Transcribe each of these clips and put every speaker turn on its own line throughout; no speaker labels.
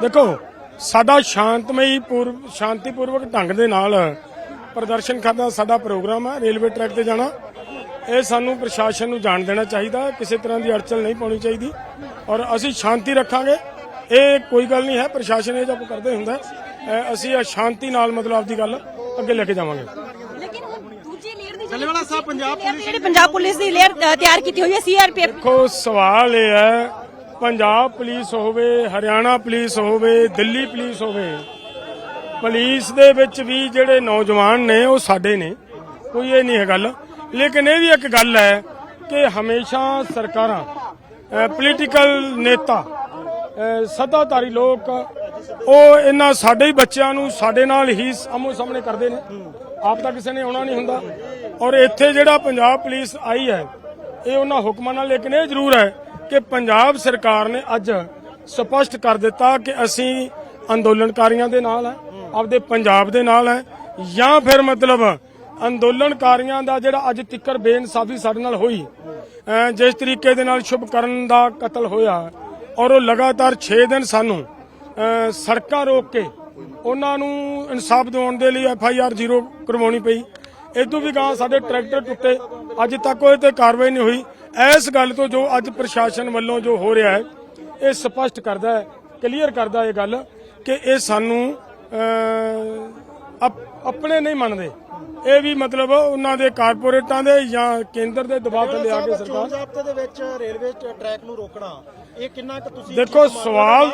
ਦੇਖੋ ਸਾਡਾ ਸ਼ਾਂਤਮਈ ਪੂਰਵ ਸ਼ਾਂਤੀਪੂਰਵਕ ਢੰਗ ਦੇ ਨਾਲ ਪ੍ਰਦਰਸ਼ਨ ਕਰਦਾ ਸਾਡਾ ਪ੍ਰੋਗਰਾਮ ਹੈ ਰੇਲਵੇ ਟਰੈਕ ਤੇ ਜਾਣਾ। ਇਹ ਸਾਨੂੰ ਪ੍ਰਸ਼ਾਸਨ ਨੂੰ ਜਾਣ ਦੇਣਾ ਚਾਹੀਦਾ ਕਿਸੇ ਤਰ੍ਹਾਂ ਦੀ ਅੜਚਲ ਨਹੀਂ ਪਾਉਣੀ ਚਾਹੀਦੀ। ਔਰ ਅਸੀਂ ਸ਼ਾਂਤੀ ਰੱਖਾਂਗੇ। ਇਹ ਕੋਈ ਗੱਲ ਨਹੀਂ ਹੈ ਪ੍ਰਸ਼ਾਸਨ ਇਹ ਜਬ ਕਰਦੇ ਹੁੰਦਾ। ਅਸੀਂ ਇਹ ਸ਼ਾਂਤੀ ਨਾਲ ਮਤਲਬ ਆਪਦੀ ਗੱਲ ਅੱਗੇ ਲੈ ਕੇ ਜਾਵਾਂਗੇ।
ਲੇਕਿਨ ਹੁਣ ਦੂਜੀ ਲੇਅਰ ਦੀ
ਜਲਿਆਂਵਾਲਾ ਸਾਹਿਬ ਪੰਜਾਬ ਪੁਲਿਸ
ਜਿਹੜੀ ਪੰਜਾਬ ਪੁਲਿਸ ਦੀ ਲੇਅਰ ਤਿਆਰ ਕੀਤੀ ਹੋਈ ਹੈ ਸੀਆਰਪੀਐਫ
ਦੇਖੋ ਸਵਾਲ ਇਹ ਹੈ ਪੰਜਾਬ ਪੁਲਿਸ ਹੋਵੇ ਹਰਿਆਣਾ ਪੁਲਿਸ ਹੋਵੇ ਦਿੱਲੀ ਪੁਲਿਸ ਹੋਵੇ ਪੁਲਿਸ ਦੇ ਵਿੱਚ ਵੀ ਜਿਹੜੇ ਨੌਜਵਾਨ ਨੇ ਉਹ ਸਾਡੇ ਨੇ। ਕੋਈ ਇਹ ਨਹੀਂ ਹੈ ਗੱਲ। ਲੇਕਿਨ ਇਹ ਵੀ ਇੱਕ ਗੱਲ ਹੈ ਕਿ ਹਮੇਸ਼ਾ ਸਰਕਾਰਾਂ ਪੋਲੀਟੀਕਲ ਨੇਤਾ ਅ, ਸੱਤਾਧਾਰੀ ਲੋਕ ਉਹ ਇਹਨਾਂ ਸਾਡੇ ਹੀ ਬੱਚਿਆਂ ਨੂੰ ਸਾਡੇ ਨਾਲ ਹੀ ਆਮੋ ਸਾਹਮਣੇ ਕਰਦੇ ਨੇ। ਆਪ ਤਾਂ ਕਿਸੇ ਨੇ ਆਉਣਾ ਨਹੀਂ ਹੁੰਦਾ। ਔਰ ਇੱਥੇ ਜਿਹੜਾ ਪੰਜਾਬ ਪੁਲਿਸ ਆਈ ਹੈ ਇਹ ਉਹਨਾਂ ਹੁਕਮਾਂ ਨਾਲ ਲੇਕਿਨ ਇਹ ਜ਼ਰੂਰ ਹੈ ਕਿ ਪੰਜਾਬ ਸਰਕਾਰ ਨੇ ਅੱਜ ਸਪਸ਼ਟ ਕਰ ਦਿੱਤਾ ਕਿ ਅਸੀਂ ਅੰਦੋਲਨਕਾਰੀਆਂ ਦੇ ਨਾਲ ਹੈ, ਆਪਦੇ ਪੰਜਾਬ ਦੇ ਨਾਲ ਹੈ, ਜਾਂ ਫਿਰ ਮਤਲਬ ਅੰਦੋਲਨਕਾਰੀਆਂ ਦਾ ਜਿਹੜਾ ਅੱਜ ਤਿੱਕਰ ਬੇਇਨਸਾਫੀ ਸਾਡੇ ਨਾਲ ਹੋਈ ਜਿਸ ਤਰੀਕੇ ਦੇ ਨਾਲ ਸ਼ੁਭਕਰਨ ਦਾ ਕਤਲ ਹੋਇਆ ਔਰ ਉਹ ਲਗਾਤਾਰ 6 ਦਿਨ ਸਾਨੂੰ ਸੜਕਾਂ ਰੋਕ ਕੇ ਉਹਨਾਂ ਨੂੰ ਇਨਸਾਫ ਦਿਵਾਉਣ ਦੇ ਲਈ ਐਫ ਆਈ ਆਰ ਜ਼ੀਰੋ ਕਰਵਾਉਣੀ ਪਈ। ਇਦੋਂ ਵੀ ਗਾਂ ਸਾਡੇ ਟਰੈਕਟਰ ਟੁੱਟੇ, ਅੱਜ ਤੱਕ ਉਹ ਤੇ ਕਾਰਵਾਈ ਨਹੀਂ ਹੋਈ। ਇਸ ਗੱਲ ਤੋਂ ਜੋ ਅੱਜ ਪ੍ਰਸ਼ਾਸਨ ਵੱਲੋਂ ਜੋ ਹੋ ਰਿਹਾ ਹੈ ਇਹ ਸਪਸ਼ਟ ਕਰਦਾ ਹੈ ਕਲੀਅਰ ਕਰਦਾ ਇਹ ਗੱਲ ਕਿ ਇਹ ਸਾਨੂੰ ਆਪਣੇ ਨਹੀਂ ਮੰਨਦੇ। ਇਹ ਵੀ ਮਤਲਬ ਉਹਨਾਂ ਦੇ ਕਾਰਪੋਰੇਟਾਂ ਦੇ ਜਾਂ ਕੇਂਦਰ ਦੇ ਦਬਾਅ ਥੱਲੇ ਆ ਕੇ ਸਰਕਾਰ
ਜ਼ਾਬਤੇ ਦੇ ਵਿੱਚ ਰੇਲਵੇ ਟਰੈਕ ਨੂੰ ਰੋਕਣਾ ਇਹ ਕਿੰਨਾ ਕੁ ਤੁਸੀਂ
ਦੇਖੋ? ਸਵਾਲ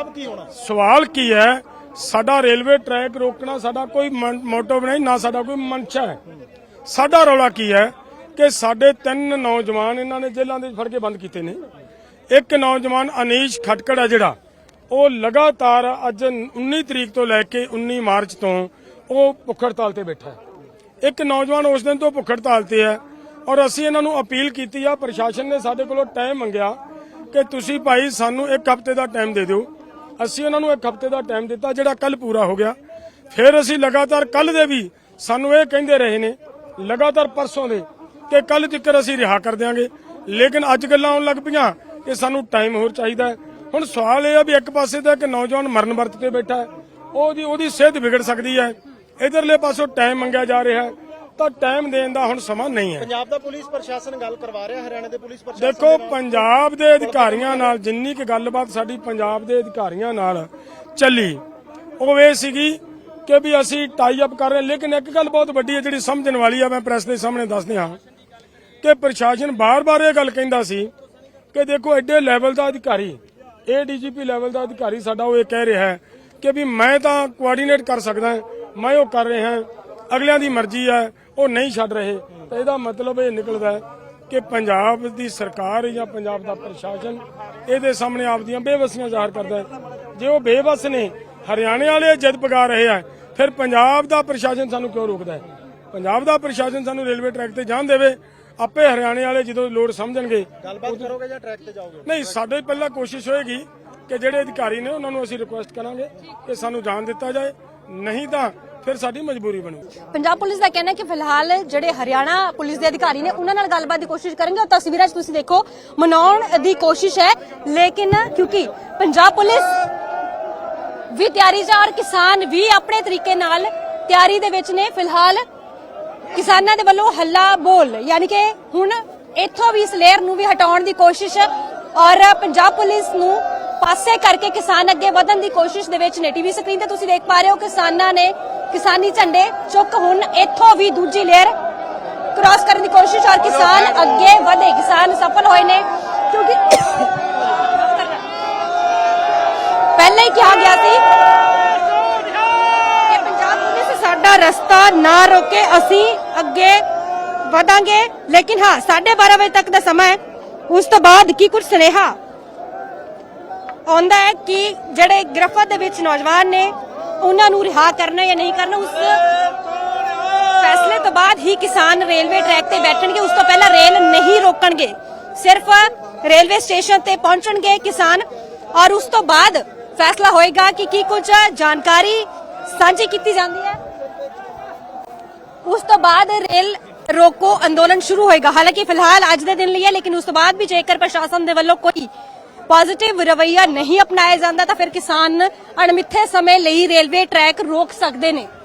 ਸਵਾਲ ਕੀ ਹੈ? ਸਾਡਾ ਰੇਲਵੇ ਟਰੈਕ ਰੋਕਣਾ ਸਾਡਾ ਕੋਈ ਮੋਟਿਵ ਨਹੀਂ ਨਾ ਸਾਡਾ ਕੋਈ ਮਨਸ਼ਾ ਹੈ। ਸਾਡਾ ਰੌਲਾ ਕੀ ਹੈ? ਕਿ ਸਾਡੇ ਤਿੰਨ ਨੌਜਵਾਨ ਇਹਨਾਂ ਨੇ ਜੇਲ੍ਹਾਂ ਦੇ ਫੜ ਕੇ ਬੰਦ ਕੀਤੇ ਨੇ। ਇੱਕ ਨੌਜਵਾਨ ਅਨੀਸ਼ ਖਟਕੜ ਹੈ ਜਿਹੜਾ, ਉਹ ਲਗਾਤਾਰ ਅੱਜ 19 ਤਰੀਕ ਤੋਂ ਲੈ ਕੇ 19 ਮਾਰਚ ਤੋਂ ਉਹ ਭੁੱਖ ਹੜਤਾਲ ਤੇ ਬੈਠਾ ਹੈ। ਇੱਕ ਨੌਜਵਾਨ ਉਸ ਦਿਨ ਤੋਂ ਭੁੱਖ ਹੜਤਾਲ ਤੇ ਹੈ ਔਰ ਅਸੀਂ ਇਹਨਾਂ ਨੂੰ ਅਪੀਲ ਕੀਤੀ ਆ, ਪ੍ਰਸ਼ਾਸਨ ਨੇ ਸਾਡੇ ਕੋਲੋਂ ਟਾਈਮ ਮੰਗਿਆ ਕਿ ਤੁਸੀਂ ਭਾਈ ਸਾਨੂੰ ਇੱਕ ਹਫ਼ਤੇ ਦਾ ਟਾਈਮ ਦੇ ਦਿਓ। ਅਸੀਂ ਉਹਨਾਂ ਨੂੰ ਇੱਕ ਹਫ਼ਤੇ ਦਾ ਟਾਈਮ ਦਿੱਤਾ ਜਿਹੜਾ ਕੱਲ ਪੂਰਾ ਹੋ ਗਿਆ। ਫਿਰ ਅਸੀਂ ਲਗਾਤਾਰ ਕੱਲ ਦੇ ਵੀ ਸਾਨੂੰ ਇਹ ਕਹਿੰਦੇ ਰਹੇ ਨੇ, ਲਗਾਤਾਰ ਪਰਸੋਂ ਦੇ ਕਿ ਕੱਲ ਤੱਕ ਅਸੀਂ ਰਿਹਾ ਕਰ ਦਿਆਂਗੇ। ਲੇਕਿਨ ਅੱਜ ਗੱਲਾਂ ਆਉਣ ਲੱਗ ਪਈਆਂ ਕਿ ਸਾਨੂੰ ਟਾਈਮ ਹੋਰ ਚਾਹੀਦਾ ਹੁਣ ਸਵਾਲ ਇਹ ਆ ਵੀ ਇੱਕ ਪਾਸੇ ਤਾਂ ਇੱਕ ਨੌਜਵਾਨ ਮਰਨ ਵਰਤ ਤੇ ਬੈਠਾ ਹੈ। ਉਹਦੀ ਉਹਦੀ ਸਿਹਤ ਵਿਗੜ ਸਕਦੀ ਹੈ। ਇਧਰਲੇ ਪਾਸੋਂ ਟਾਈਮ ਮੰਗਿਆ ਜਾ ਰਿਹਾ ਹੈ। ਤਾਂ ਟਾਈਮ ਦੇਣ ਦਾ ਹੁਣ ਸਮਾਂ ਨਹੀਂ ਹੈ।
ਪੰਜਾਬ ਦਾ ਪੁਲਿਸ ਪ੍ਰਸ਼ਾਸਨ ਗੱਲ ਕਰਵਾ ਰਿਹਾ ਹਰਿਆਣਾ ਦੇ ਪੁਲਿਸ ਪ੍ਰਸ਼ਾਸਨ
ਦੇਖੋ। ਪੰਜਾਬ ਦੇ ਅਧਿਕਾਰੀਆਂ ਨਾਲ ਜਿੰਨੀ ਕੁ ਗੱਲਬਾਤ ਸਾਡੀ ਪੰਜਾਬ ਦੇ ਅਧਿਕਾਰੀਆਂ ਨਾਲ ਚੱਲੀ ਉਹ ਇਹ ਸੀਗੀ ਕਿ ਵੀ ਅਸੀਂ ਟਾਈ ਅਪ ਕਰ ਰਹੇ। ਲੇਕਿਨ ਇੱਕ ਗੱਲ ਬਹੁਤ ਵੱਡੀ ਹੈ ਜਿਹੜੀ ਸਮਝਣ ਵਾਲੀ ਆ ਮੈਂ ਪ੍ਰੈਸ ਦੇ ਸਾਹਮਣੇ ਦੱਸਦੇ ਹਾਂ। ਕਿ ਪ੍ਰਸ਼ਾਸਨ ਬਾਰ-ਬਾਰ ਇਹ ਗੱਲ ਕਹਿੰਦਾ ਸੀ ਕਿ ਦੇਖੋ ਐਡੇ ਲੈਵਲ ਦਾ ਅਧਿਕਾਰੀ, ਇਹ ਡੀਜੀਪੀ ਲੈਵਲ ਦਾ ਅਧਿਕਾਰੀ ਸਾਡਾ ਉਹ ਇਹ ਕਹਿ ਰਿਹਾ ਹੈ ਕਿ ਵੀ ਮੈਂ ਤਾਂ ਕੋਆਰਡੀਨੇਟ ਕਰ ਸਕਦਾ ਮੈਂ ਉਹ ਕਰ ਰਿਹਾ ਅਗਲਿਆਂ ਦੀ ਮਰਜ਼ੀ ਹੈ, ਉਹ ਨਹੀਂ ਛੱਡ ਰਹੇ। ਤਾਂ ਇਹਦਾ ਮਤਲਬ ਇਹ ਨਿਕਲਦਾ ਹੈ ਕਿ ਪੰਜਾਬ ਦੀ ਸਰਕਾਰ ਜਾਂ ਪੰਜਾਬ ਦਾ ਪ੍ਰਸ਼ਾਸਨ ਇਹਦੇ ਸਾਹਮਣੇ ਆਪਦੀਆਂ ਬੇਵਸੀਆਂ ਜ਼ਾਹਰ ਕਰਦਾ ਹੈ। ਜੇ ਉਹ ਬੇਵਸ ਨੇ ਹਰਿਆਣੇ ਵਾਲੇ ਜਦ ਪਗਾ ਰਹੇ ਆ, ਫਿਰ ਪੰਜਾਬ ਦਾ ਪ੍ਰਸ਼ਾਸਨ ਸਾਨੂੰ ਕਿਉਂ ਰੋਕਦਾ ਹੈ? ਪੰਜਾਬ ਦਾ ਪ੍ਰਸ਼ਾਸਨ ਸਾਨੂੰ ਰੇਲਵੇ ਟਰੈਕ ਤੇ ਜਾਣ ਦੇਵੇ ਆਪੇ ਹਰਿਆਣੇ ਵਾਲੇ ਜਦੋਂ ਲੋੜ ਸਮਝਣਗੇ
ਗੱਲਬਾਤ ਕਰੋਗੇ ਜਾਂ ਟਰੈਕ ਤੇ ਜਾਓਗੇ?
ਨਹੀਂ ਸਾਡੇ ਪਹਿਲਾਂ ਕੋਸ਼ਿਸ਼ ਹੋਏਗੀ ਕਿ ਜਿਹੜੇ ਅਧਿਕਾਰੀ ਨੇ ਉਹਨਾਂ ਨੂੰ ਅਸੀਂ ਰਿਕੁਐਸਟ ਕਰਾਂਗੇ ਕਿ ਸਾਨੂੰ ਜਾਣ ਦਿੱਤਾ ਜਾਏ ਨਹੀਂ ਤਾਂ ਫਿਰ ਸਾਡੀ ਮਜਬੂਰੀ ਬਣੂ।
ਪੰਜਾਬ ਪੁਲਿਸ ਦਾ ਕਹਿਣਾ ਹੈ ਕਿ ਫਿਲਹਾਲ ਜਿਹੜੇ ਹਰਿਆਣਾ ਪੁਲਿਸ ਦੇ ਅਧਿਕਾਰੀ ਨੇ ਉਹਨਾਂ ਨਾਲ ਗੱਲਬਾਤ ਦੀ ਕੋਸ਼ਿਸ਼ ਕਰਨਗੇ ਉਹ ਤਸਵੀਰਾਂ 'ਚ ਤੁਸੀਂ ਦੇਖੋ ਮਨਾਉਣ ਦੀ ਕੋਸ਼ਿਸ਼ ਹੈ ਲੇਕਿਨ ਕਿਉਂਕਿ ਪੰਜਾਬ ਪੁਲਿਸ ਵੀ ਤਿਆਰੀ 'ਚ ਹੈ ਔਰ ਕਿਸਾਨ ਵੀ ਆਪਣੇ ਤਰੀਕੇ ਨਾਲ ਤਿਆਰੀ ਦੇ ਵਿੱਚ ਨੇ ਫਿਲਹਾਲ ਕਿਸਾਨਾਂ ਦੇ ਵੱਲੋਂ ਹੱਲਾ ਬੋਲ ਯਾਨੀ ਕਿ ਹੁਣ ਇੱਥੋਂ ਵੀ ਇਸ ਲੇਅਰ ਨੂੰ ਵੀ ਹਟਾਉਣ ਦੀ ਕੋਸ਼ਿਸ਼ ਔਰ ਪੰਜਾਬ ਪੁਲਿਸ ਨੂੰ ਪਾਸੇ ਕਰਕੇ ਕਿਸਾਨ ਅੱਗੇ ਵਧਣ ਦੀ ਕੋਸ਼ਿਸ਼ ਦੇ ਵਿੱਚ ਨੇ। ਟੀਵੀ ਸਕਰੀਨ ਤੇ ਤੁਸੀਂ ਦੇਖ ਪਾ ਰਹੇ ਹੋ ਕਿਸਾਨਾਂ ਨੇ ਕਿਸਾਨੀ ਝੰਡੇ ਚੁੱਕ ਹੁਣ ਇੱਥੋਂ ਵੀ ਦੂਜੀ ਲੇਅਰ ਕ੍ਰਾਸ ਕਰਨ ਦੀ ਕੋਸ਼ਿਸ਼ ਔਰ ਕਿਸਾਨ ਅੱਗੇ ਵਧੇ। ਕਿਸਾਨ ਸਫਲ ਹੋਏ ਨੇ ਕਿਉਂਕਿ ਪਹਿਲਾਂ ਹੀ ਕਿਹਾ ਗਿਆ ਸੀ ਕਿ ਪੰਜਾਬ ਪੁਲਿਸ ਸਾਡਾ ਰਸਤਾ ਨਾ ਰੋਕੇ ਅਸੀਂ ਅੱਗੇ ਵਧਾਂਗੇ। ਲੇਕਿਨ ਹਾਂ 12:30 ਵਜੇ ਤੱਕ ਦਾ ਸਮਾਂ ਹੈ। ਉਸ ਤੋਂ ਬਾਅਦ ਕੀ ਕੁਝ ਸੁਨੇਹਾ ਆਉਂਦਾ ਹੈ ਕਿ ਜਿਹੜੇ ਗ੍ਰਿਫਤ ਦੇ ਵਿੱਚ ਨੌਜਵਾਨ ਨੇ, ਉਹਨਾਂ ਨੂੰ ਰਿਹਾ ਕਰਨਾ ਜਾਂ ਨਹੀਂ ਕਰਨਾ, ਉਸ ਫੈਸਲੇ ਤੋਂ ਬਾਅਦ ਹੀ ਕਿਸਾਨ ਰੇਲਵੇ ਟਰੈਕ ਤੇ ਬੈਠਣਗੇ। ਉਸ ਤੋਂ ਪਹਿਲਾਂ ਰੇਲ ਨਹੀਂ ਰੋਕਣਗੇ। ਸਿਰਫ ਰੇਲਵੇ ਸਟੇਸ਼ਨ ਤੇ ਪਹੁੰਚਣਗੇ ਕਿਸਾਨ। ਔਰ ਉਸ ਤੋਂ ਬਾਅਦ ਫੈਸਲਾ ਹੋਏਗਾ ਕਿ ਕੀ ਕੁਝ ਜਾਣਕਾਰੀ ਸਾਂਝੀ ਕੀਤੀ ਜਾਂਦੀ ਹੈ। ਉਸ ਤੋਂ ਬਾਅਦ ਰੇਲ ਰੋਕੋ ਅੰਦੋਲਨ ਸ਼ੁਰੂ ਹੋਏਗਾ। ਹਾਲਾਂਕਿ ਫਿਲਹਾਲ ਅੱਜ ਦੇ ਦਿਨ ਲਈ ਹੈ, ਲੇਕਿਨ ਉਸ ਤੋਂ ਬਾਅਦ ਵੀ ਜੇਕਰ ਪ੍ਰਸ਼ਾਸਨ ਦੇ ਵੱਲੋਂ ਕੋਈ ਪੋਜ਼ਿਟਿਵ ਰਵਈਆ ਨਹੀਂ ਅਪਣਾਇਆ ਜਾਂਦਾ, ਤਾਂ ਫਿਰ ਕਿਸਾਨ ਅਣਮਿੱਥੇ ਸਮੇਂ ਲਈ ਰੇਲਵੇ ਟਰੈਕ ਰੋਕ ਸਕਦੇ ਨੇ।